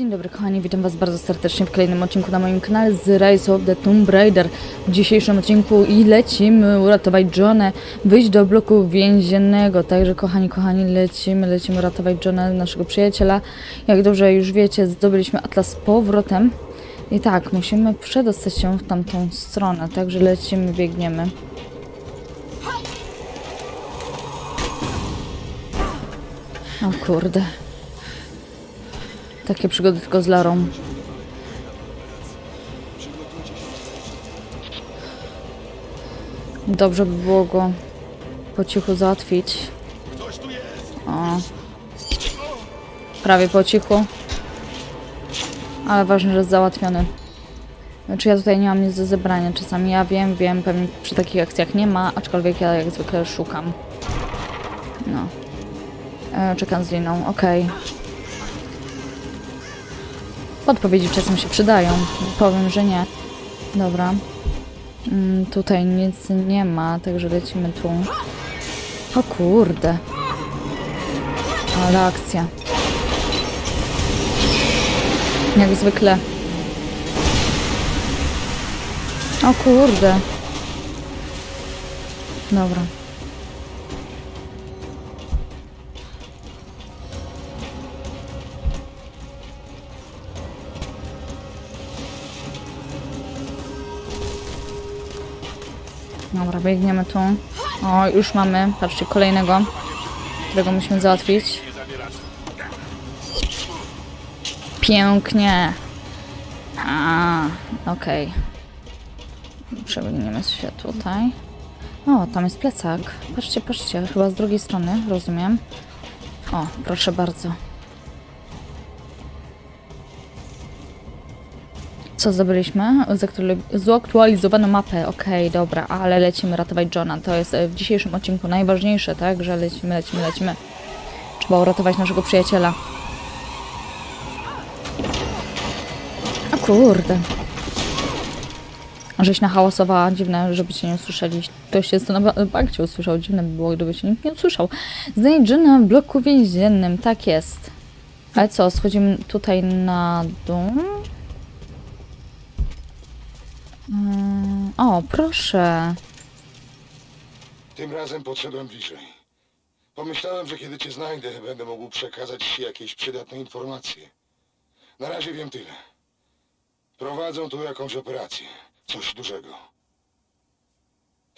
Dzień dobry kochani, witam was bardzo serdecznie w kolejnym odcinku na moim kanale z Rise of the Tomb Raider. W dzisiejszym odcinku i lecimy uratować Johnę, wyjść do bloku więziennego. Także kochani, kochani, lecimy, lecimy ratować Johna, naszego przyjaciela. Jak dobrze już wiecie, zdobyliśmy Atlas z powrotem. I tak, musimy przedostać się w tamtą stronę, także lecimy, biegniemy. O kurde. Takie przygody tylko z Larą. Dobrze by było go po cichu załatwić. O. Prawie po cichu. Ale ważne, że jest załatwiony. Znaczy ja tutaj nie mam nic do zebrania. Czasami ja wiem, wiem, pewnie przy takich akcjach nie ma, aczkolwiek ja jak zwykle szukam. No. E, czekam z liną, okej. Podpowiedzi czasem się przydają. Powiem, że nie. Dobra. Mm, tutaj nic nie ma, także lecimy tu. O kurde. Ale akcja. Jak zwykle. O kurde. Dobra. Dobra, biegniemy tu. O, już mamy, patrzcie, kolejnego, którego musimy załatwić. Pięknie. A, okej. Przebiegniemy się tutaj. O, tam jest plecak. Patrzcie, patrzcie, chyba z drugiej strony, rozumiem. O, proszę bardzo. Co zdobyliśmy? Zaktuali- Zaktualizowano mapę. Okej, dobra, ale lecimy ratować Johna. To jest e, w dzisiejszym odcinku najważniejsze, tak? Że lecimy, lecimy, lecimy. Trzeba uratować naszego przyjaciela. O kurde. Żeś nahałasowała. Dziwne, żeby cię nie usłyszeli. Ktoś jest to na ba- bank cię usłyszał. Dziwne by było, gdyby cię nikt nie usłyszał. Znajdź Johna w bloku więziennym. Tak jest. Ale co, schodzimy tutaj na dół? O, proszę. Tym razem podszedłem bliżej. Pomyślałem, że kiedy cię znajdę, będę mógł przekazać ci jakieś przydatne informacje. Na razie wiem tyle. Prowadzą tu jakąś operację. Coś dużego.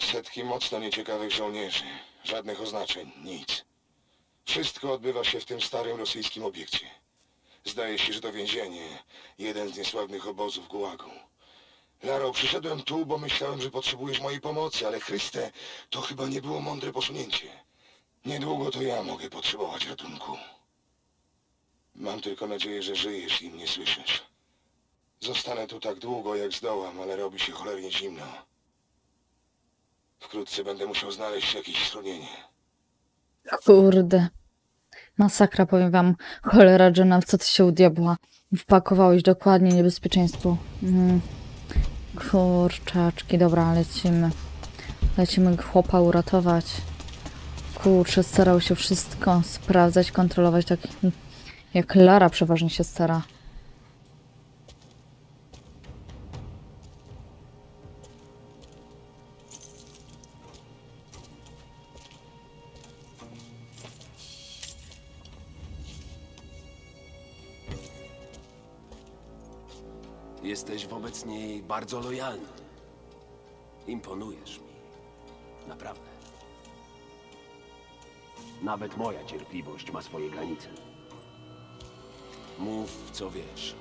Setki mocno nieciekawych żołnierzy. Żadnych oznaczeń. Nic. Wszystko odbywa się w tym starym rosyjskim obiekcie. Zdaje się, że to więzienie. Jeden z niesławnych obozów Gułagu. Laro, przyszedłem tu, bo myślałem, że potrzebujesz mojej pomocy, ale Chryste, to chyba nie było mądre posunięcie. Niedługo to ja mogę potrzebować ratunku. Mam tylko nadzieję, że żyjesz i mnie słyszysz. Zostanę tu tak długo, jak zdołam, ale robi się cholernie zimno. Wkrótce będę musiał znaleźć jakieś schronienie. Kurde. Masakra, powiem wam. Cholera, Jenna, w co ty się u diabła wpakowałeś dokładnie niebezpieczeństwo. Mm. Kurczaczki, dobra, lecimy. Lecimy chłopa uratować. Kurczę, starał się wszystko sprawdzać, kontrolować, tak jak Lara przeważnie się stara. Jesteś wobec niej bardzo lojalny. Imponujesz mi. Naprawdę. Nawet moja cierpliwość ma swoje granice. Mów, co wiesz.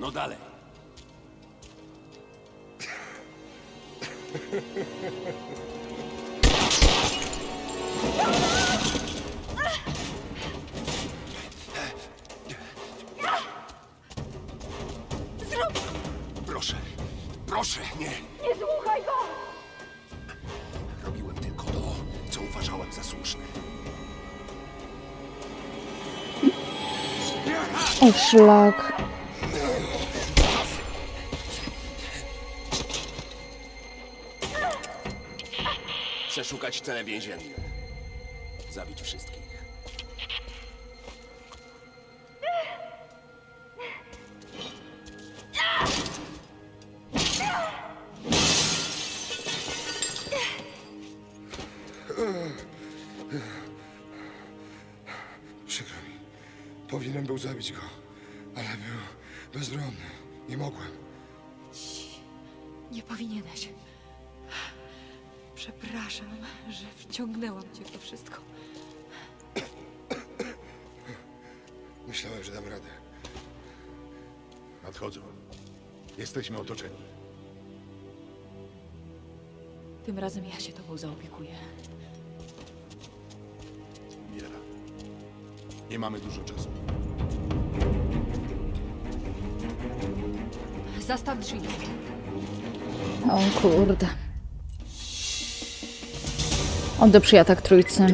No dalej. proszę, nie. Nie słuchaj go! Robiłem tylko to, co uważałem za słuszne. O, szlak. Przeszukać cele więzienne. Zabić wszystkich. Chciał zabić go, ale był bezbronny. Nie mogłem. Nie powinieneś. Przepraszam, że wciągnęłam cię w to wszystko. Myślałem, że dam radę. Nadchodzą. Jesteśmy otoczeni. Tym razem ja się tobą zaopiekuję. Miera. Nie mamy dużo czasu. Zastaw drzwi. O kurde. Oddał przyjatak trójcy.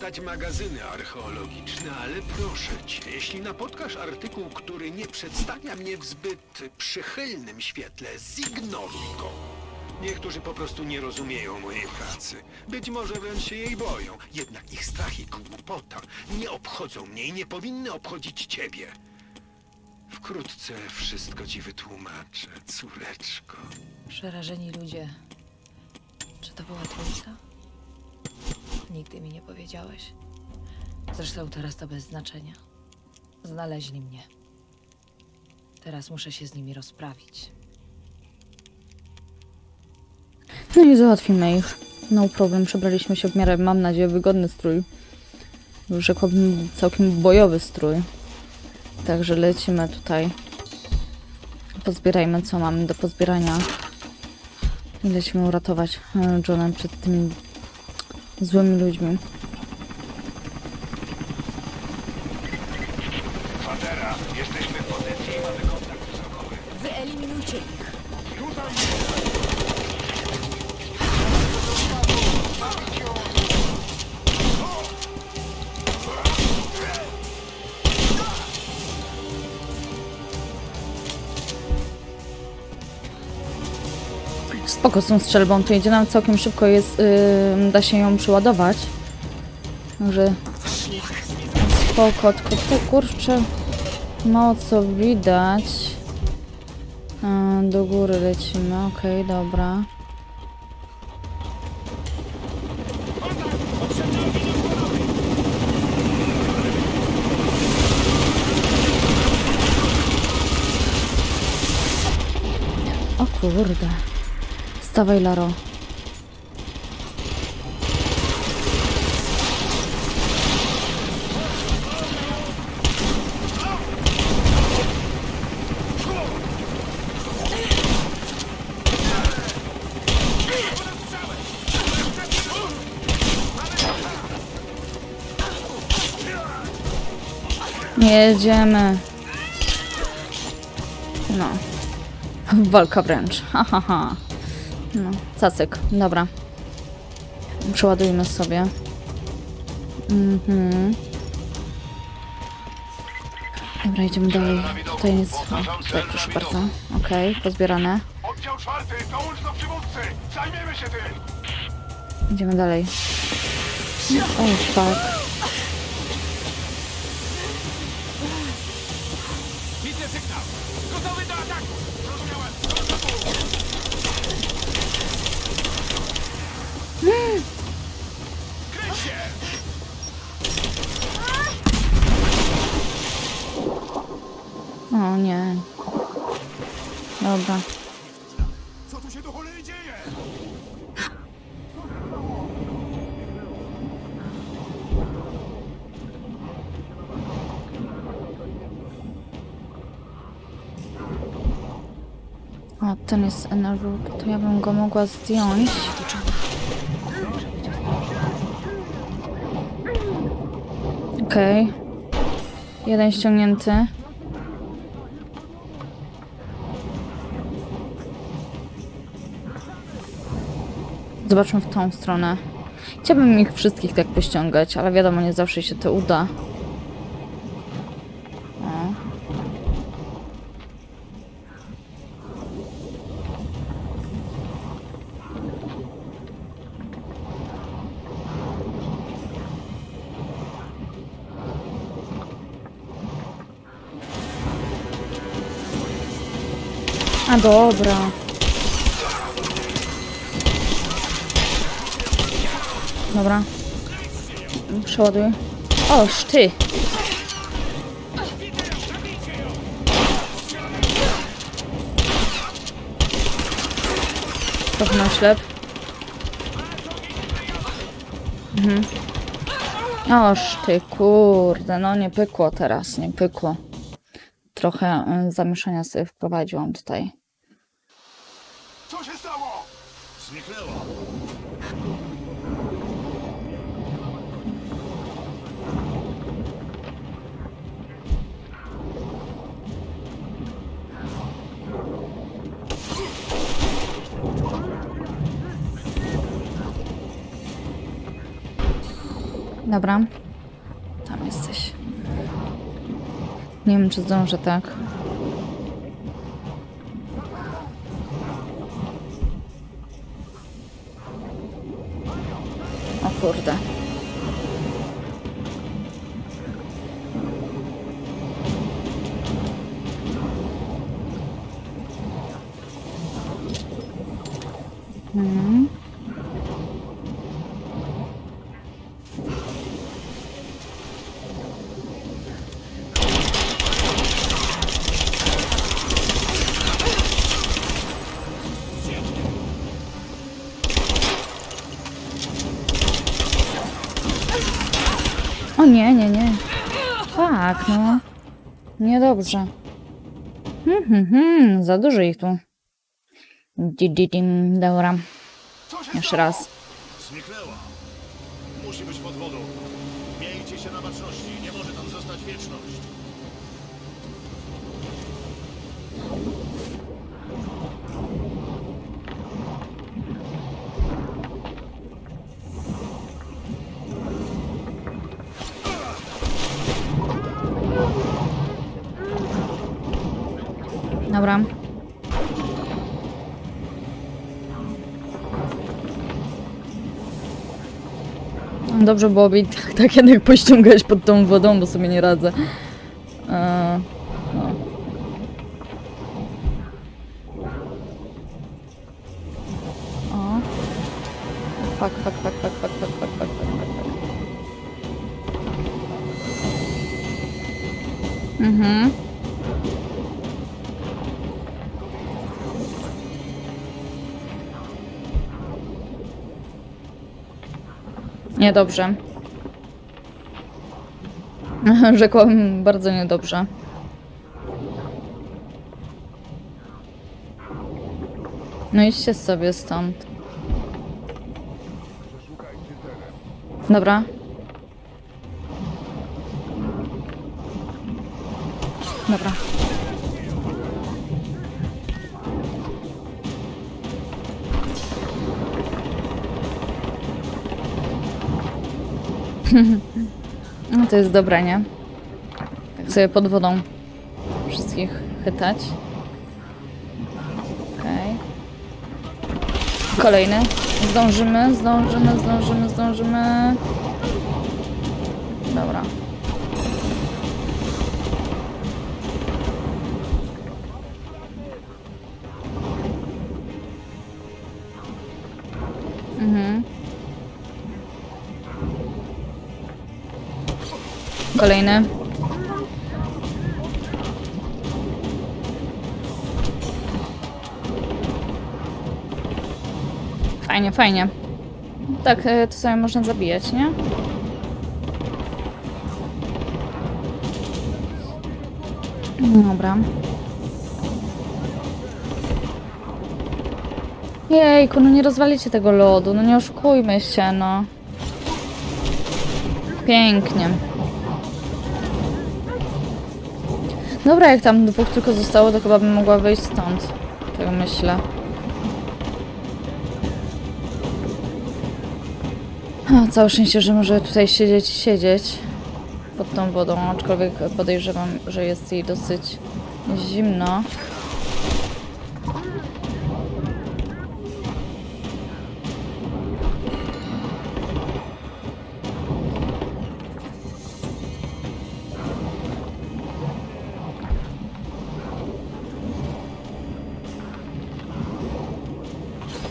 Czytać magazyny archeologiczne, ale proszę cię, jeśli napotkasz artykuł, który nie przedstawia mnie w zbyt przychylnym świetle, zignoruj go. Niektórzy po prostu nie rozumieją mojej pracy. Być może wręcz się jej boją, jednak ich strach i głupota nie obchodzą mnie i nie powinny obchodzić ciebie. Wkrótce wszystko ci wytłumaczę, córeczko. Przerażeni ludzie. Czy to była trójca? Nigdy mi nie powiedziałeś. Zresztą teraz to bez znaczenia. Znaleźli mnie. Teraz muszę się z nimi rozprawić. No i załatwimy ich. No problem, przebraliśmy się w miarę, mam nadzieję, wygodny strój. Rzekłabym całkiem bojowy strój. Także lecimy tutaj. Pozbierajmy co mamy do pozbierania. I lecimy uratować e, Johna przed tymi złymi ludźmi. Spoko z tą strzelbą, tu jedzie nam całkiem szybko, jest, yy, da się ją przeładować. Także spoko, tylko tu kurczę mało co widać. Do góry lecimy, okej, dobra. O kurde. Stawaj, Laro. Jedziemy. No. Walka wręcz. Ha, ha, ha. No, cacyk. Dobra. Przeładujmy sobie. Mhm. Dobra, idziemy dalej. Tutaj jest... O, tutaj, proszę bardzo. Okej, pozbierane. Oddział czwarty, dołącz do przywódcy. Zajmiemy się tym. Idziemy dalej. O, fuck. O nie. Dobra. Co tu się do cholery dzieje? O, ten jest energy, to ja bym go mogła zdjąć. Okej. Jeden ściągnięty. Zobaczmy w tą stronę. Chciałbym ich wszystkich tak pościągać, ale wiadomo, nie zawsze się to uda. A dobra. Dobra. Przeładuj. Oż ty! Trochę na ślep. Mhm. Oż ty, kurde, no nie pykło teraz, nie pykło. Trochę y, zamieszania sobie wprowadziłam tutaj. Co się stało? Zniknęła. Dobra. Tam jesteś. Nie wiem, czy zdążę tak. Nie, nie, nie. Tak, no. Niedobrze. Hmm, hmm, hmm, za dużo ich tu. Di, di, dim, dobra. Jeszcze raz. Zniknęła. Musi być pod wodą. Miejcie się na baczności. Dobra. Dobrze byłoby i tak, tak jednak pościągać pod tą wodą, bo sobie nie radzę. Eee, no. O. Fuck, fuck, Niedobrze. Rzekłabym bardzo niedobrze. No idźcie sobie stąd. Dobra. Dobra. No to jest dobre, nie? Tak sobie pod wodą wszystkich chytać. Okej. Kolejny. Zdążymy, zdążymy, zdążymy, zdążymy. Dobra. Kolejny. Fajnie, fajnie. Tak, e, to sobie można zabijać, nie? Dobra. Jejku, no nie rozwalicie tego lodu, no nie oszukujmy się, no. Pięknie. Dobra, jak tam dwóch tylko zostało, to chyba bym mogła wyjść stąd. Tak myślę. O, całe szczęście, że może tutaj siedzieć, siedzieć pod tą wodą, aczkolwiek podejrzewam, że jest jej dosyć zimno.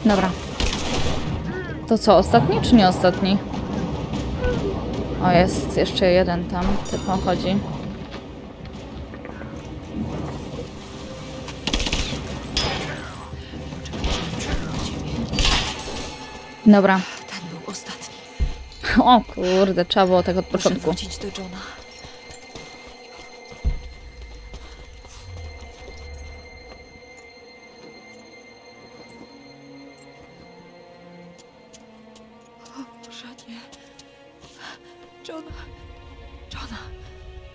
Dobra. To co, ostatni czy nie ostatni? O, jest jeszcze jeden tam, typ chodzi. Dobra. Ten był ostatni. O kurde, trzeba było tak od Muszę początku. wrócić do Johna. Nie. Johna. Johna.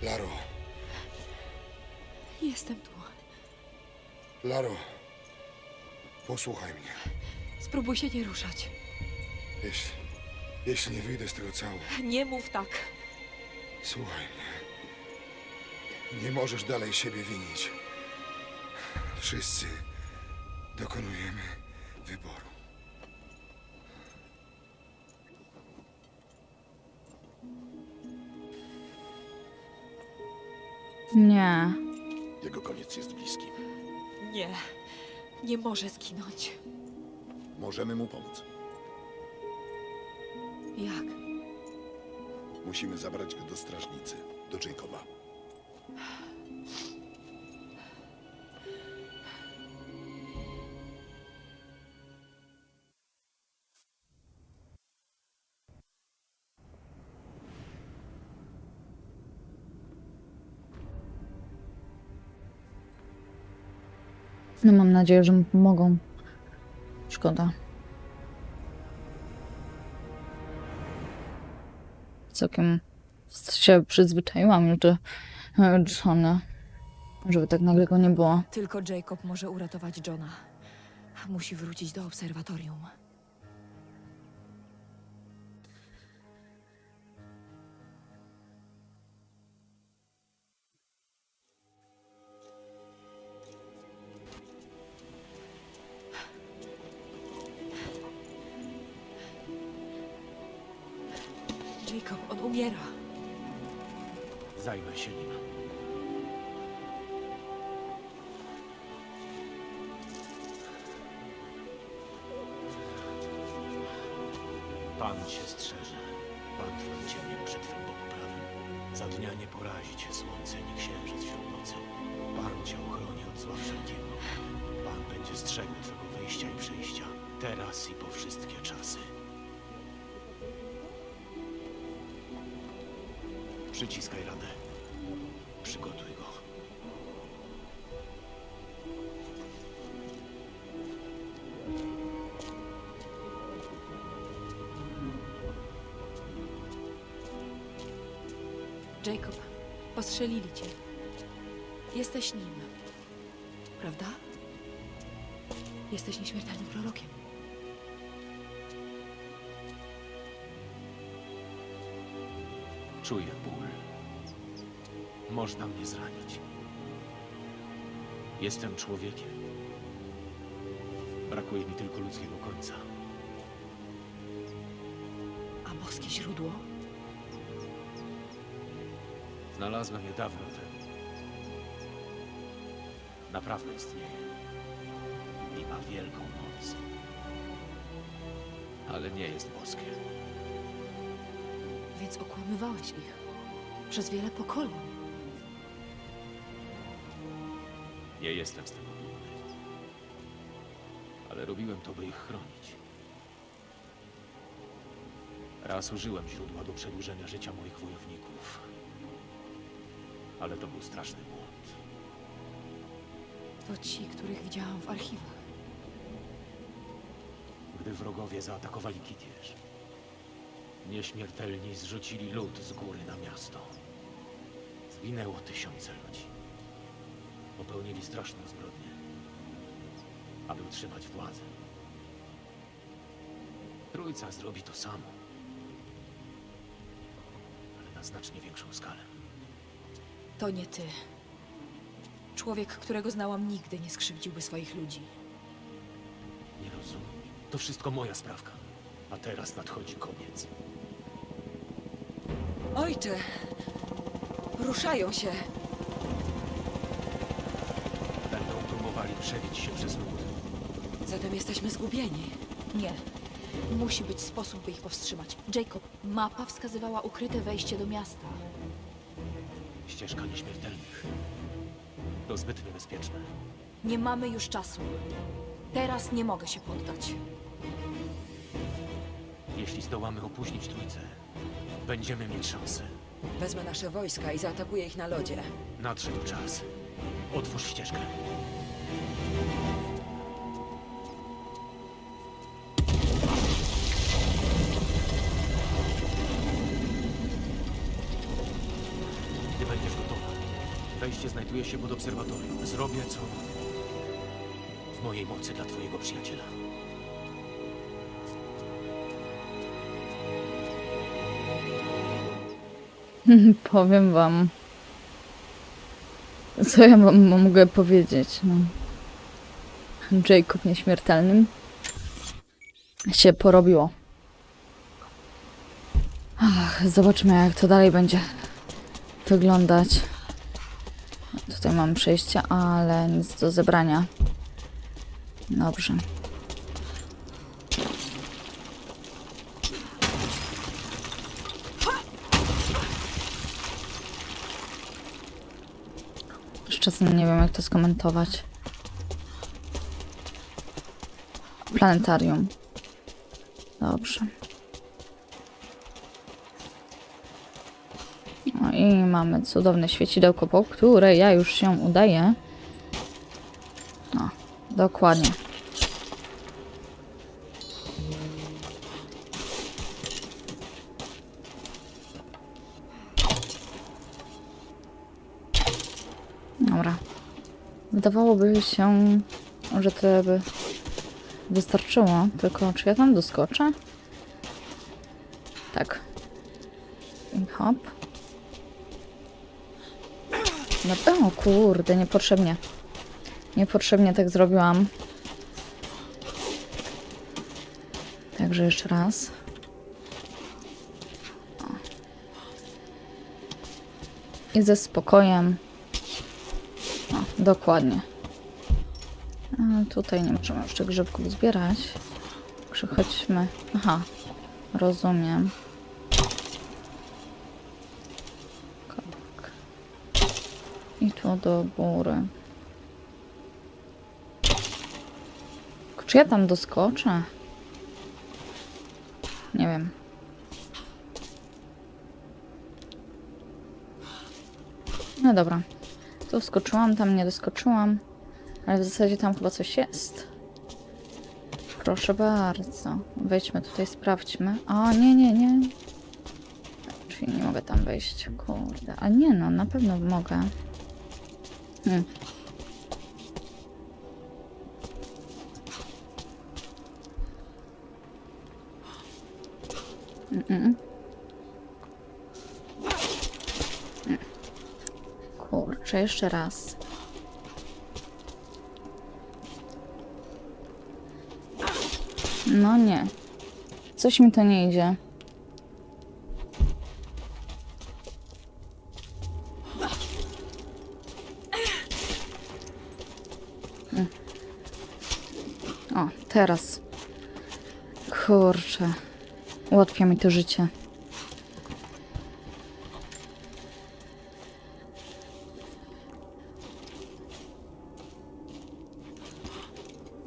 Laro, Jestem tu. Laro, posłuchaj mnie. Spróbuj się nie ruszać. Jeśli, jeśli nie wyjdę z tego cało, Nie mów tak. słuchaj mnie. Nie możesz dalej siebie winić. Wszyscy dokonujemy wyboru. Nie. Jego koniec jest bliski. Nie. Nie może zginąć. Możemy mu pomóc. Jak? Musimy zabrać go do strażnicy, do Jacoba. Nadzieję, że mu pomogą. Szkoda. Całkiem się przyzwyczaiłam już do Johna. Żeby tak nagle go nie było. Tylko Jacob może uratować Johna. Musi wrócić do obserwatorium. Jacob, on umiera. Zajmę się nim. Jacob, postrzelili cię. Jesteś nim. Prawda? Jesteś nieśmiertelnym prorokiem. Czuję ból. Można mnie zranić. Jestem człowiekiem. Brakuje mi tylko ludzkiego końca. A boskie źródło? Znalazłem je dawno temu. Naprawdę istnieje. I ma wielką moc. Ale nie jest boskie. Więc okłamywałeś ich. Przez wiele pokoleń. Nie jestem z tego dumny. Ale robiłem to, by ich chronić. Raz użyłem źródła do przedłużenia życia moich wojowników. Ale to był straszny błąd. To ci, których widziałam w archiwach. Gdy wrogowie zaatakowali Kitież, nieśmiertelni zrzucili lód z góry na miasto. Zginęło tysiące ludzi. Popełnili straszną zbrodnię, aby utrzymać władzę. Trójca zrobi to samo, ale na znacznie większą skalę. To nie ty. Człowiek, którego znałam, nigdy nie skrzywdziłby swoich ludzi. Nie rozumiem. To wszystko moja sprawka. A teraz nadchodzi koniec. Ojcze! Ruszają się! Będą próbowali przebić się przez lód. Zatem jesteśmy zgubieni. Nie. Musi być sposób, by ich powstrzymać. Jacob, mapa wskazywała ukryte wejście do miasta. Ścieżka nieśmiertelnych. To zbyt niebezpieczne. Nie mamy już czasu. Teraz nie mogę się poddać. Jeśli zdołamy opóźnić trójcę, będziemy mieć szansę. Wezmę nasze wojska i zaatakuję ich na lodzie. Nadszedł czas. Otwórz ścieżkę. Wejście znajduje się pod obserwatorium. Zrobię co w mojej mocy dla twojego przyjaciela. Powiem wam. Co ja wam mogę powiedzieć? No. Jacob nieśmiertelnym się porobiło. Ach, zobaczmy jak to dalej będzie wyglądać. Tutaj mam przejście, ale nic do zebrania. Dobrze. Czasem nie wiem, jak to skomentować. Planetarium. Dobrze. No i mamy cudowne świecidełko, po które ja już się udaję. No, dokładnie. Dobra. Wydawałoby się, że to by wystarczyło. Tylko czy ja tam doskoczę? Tak. I hop. No, o kurde, niepotrzebnie. Niepotrzebnie tak zrobiłam. Także jeszcze raz. I ze spokojem. O, dokładnie. A tutaj nie możemy jeszcze grzybków zbierać. Także chodźmy. Aha, rozumiem. Do góry. Czy ja tam doskoczę? Nie wiem. No dobra. Tu wskoczyłam, tam nie doskoczyłam. Ale w zasadzie tam chyba coś jest. Proszę bardzo. Wejdźmy tutaj, sprawdźmy. O, nie, nie, nie. Czyli nie mogę tam wejść. Kurde. A nie no, na pewno mogę. Kurczę, jeszcze raz. No nie. Coś mi to nie idzie. Teraz. Kurczę. Ułatwia mi to życie.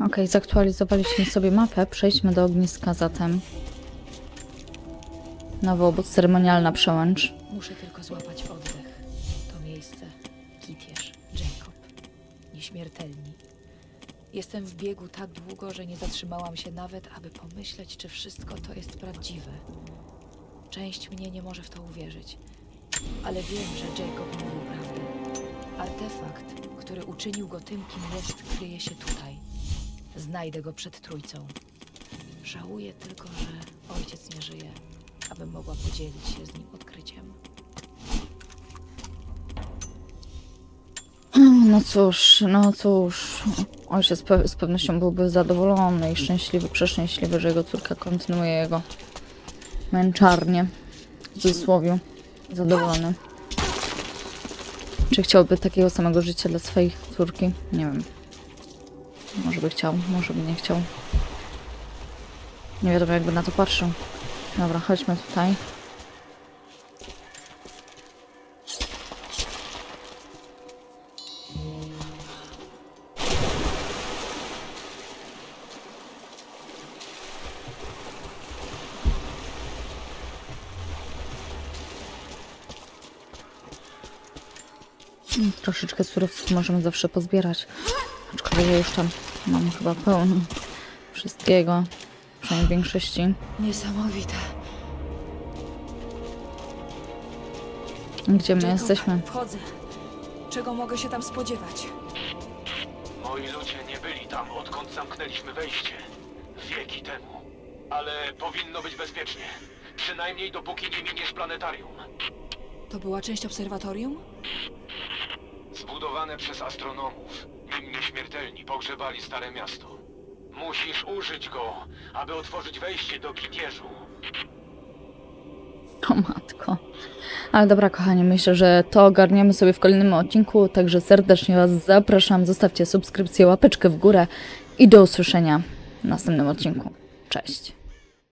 Okej, zaktualizowaliśmy sobie mapę. Przejdźmy do ogniska zatem. Nowy obóz ceremonialna przełęcz. Muszę tylko złapać oddech. To miejsce. Kitierz, Jacob. Nieśmiertelni. Jestem w biegu tak długo, że nie zatrzymałam się nawet, aby pomyśleć, czy wszystko to jest prawdziwe. Część mnie nie może w to uwierzyć. Ale wiem, że Jacob mówił prawdę. Artefakt, który uczynił go tym, kim jest, kryje się tutaj. Znajdę go przed trójcą. Żałuję tylko, że ojciec nie żyje, abym mogła podzielić się z nim odkryciem. No cóż, no cóż. Ojciec pe- z pewnością byłby zadowolony i szczęśliwy, przeszczęśliwy, że jego córka kontynuuje jego męczarnię. W cudzysłowie. Zadowolony. Czy chciałby takiego samego życia dla swojej córki? Nie wiem. Może by chciał, może by nie chciał. Nie wiadomo jakby na to patrzył. Dobra, chodźmy tutaj. Troszeczkę surowców możemy zawsze pozbierać. Aczkolwiek ja już tam mam chyba pełno wszystkiego. Przynajmniej większości. Niesamowite. Gdzie my Jacob, jesteśmy? Wchodzę. Czego mogę się tam spodziewać? Moi ludzie nie byli tam, odkąd zamknęliśmy wejście. Wieki temu. Ale powinno być bezpiecznie. Przynajmniej dopóki nie miniesz planetarium. To była część obserwatorium? Zbudowane przez astronomów. Nim nieśmiertelni pogrzebali stare miasto. Musisz użyć go, aby otworzyć wejście do Gitierzu. O matko. Ale dobra, kochani, myślę, że to ogarniemy sobie w kolejnym odcinku, także serdecznie Was zapraszam. Zostawcie subskrypcję, łapeczkę w górę i do usłyszenia w następnym odcinku. Cześć.